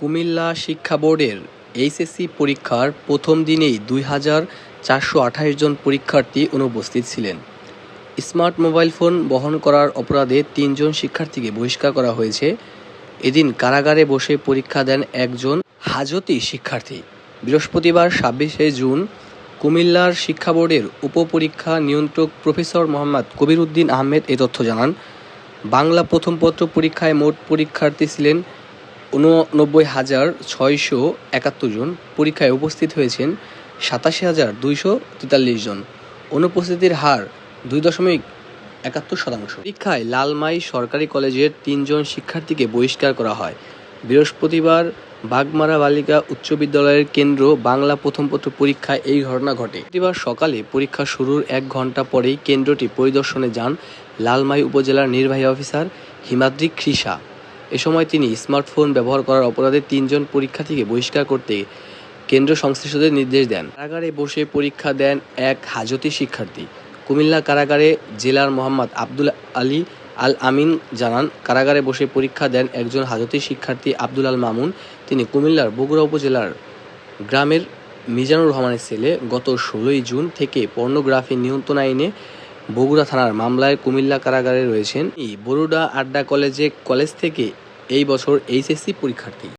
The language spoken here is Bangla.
কুমিল্লা শিক্ষা বোর্ডের এইচএসসি পরীক্ষার প্রথম দিনেই দুই হাজার চারশো আঠাশ জন পরীক্ষার্থী অনুপস্থিত ছিলেন। স্মার্ট মোবাইল ফোন বহন করার অপরাধে তিনজন শিক্ষার্থীকে বহিষ্কার করা হয়েছে। এদিন কারাগারে বসে পরীক্ষা দেন একজন হাজতি শিক্ষার্থী। বৃহস্পতিবার ছাব্বিশে জুন কুমিল্লার শিক্ষা বোর্ডের উপপরীক্ষা নিয়ন্ত্রক প্রফেসর মোহাম্মদ কবির উদ্দিন আহমেদ এ তথ্য জানান। বাংলা প্রথম পত্র পরীক্ষায় মোট পরীক্ষার্থী ছিলেন উননব্বই হাজার ছয়শো একাত্তর জন পরীক্ষায় উপস্থিত হয়েছেন সাতাশি হাজার দুইশো তেতাল্লিশ জন। অনুপস্থিতির হার দুই দশমিক একাত্তর শতাংশ। পরীক্ষায় লালমাই সরকারি কলেজের তিনজন শিক্ষার্থীকে বহিষ্কার করা হয়। বৃহস্পতিবার বাগমারা বালিকা উচ্চ বিদ্যালয়ের কেন্দ্র বাংলা প্রথম পত্র পরীক্ষায় এই ঘটনা ঘটে। বৃহস্পতিবার সকালে পরীক্ষা শুরুর এক ঘণ্টা পরেই কেন্দ্রটি পরিদর্শনে যান লালমাই উপজেলার নির্বাহী অফিসার হিমাদ্রি খ্রিসা এ সময় তিনি স্মার্টফোন ব্যবহার করার অপরাধে তিনজন পরীক্ষার্থীকে বহিষ্কার করতে কেন্দ্র সংশ্লিষ্টদের নির্দেশ দেন। কারাগারে বসে পরীক্ষা দেন এক হাজতি শিক্ষার্থী। কুমিল্লা কারাগারে জেলার মোহাম্মদ আব্দুল আলী আল আমিন জানান, কারাগারে বসে পরীক্ষা দেন একজন হাজতি শিক্ষার্থী আব্দুল আল মামুন। তিনি কুমিল্লার বগুড়া উপজেলার গ্রামের মিজানুর রহমানের ছেলে। গত ষোলোই জুন থেকে পর্নোগ্রাফি নিয়ন্ত্রণ আইনে বগুড়া থানার মামলায় কুমিল্লা কারাগারে রয়েছেন। বরুডা আড্ডা কলেজে কলেজ থেকে এই বছর এইচএসসি পরীক্ষার্থী।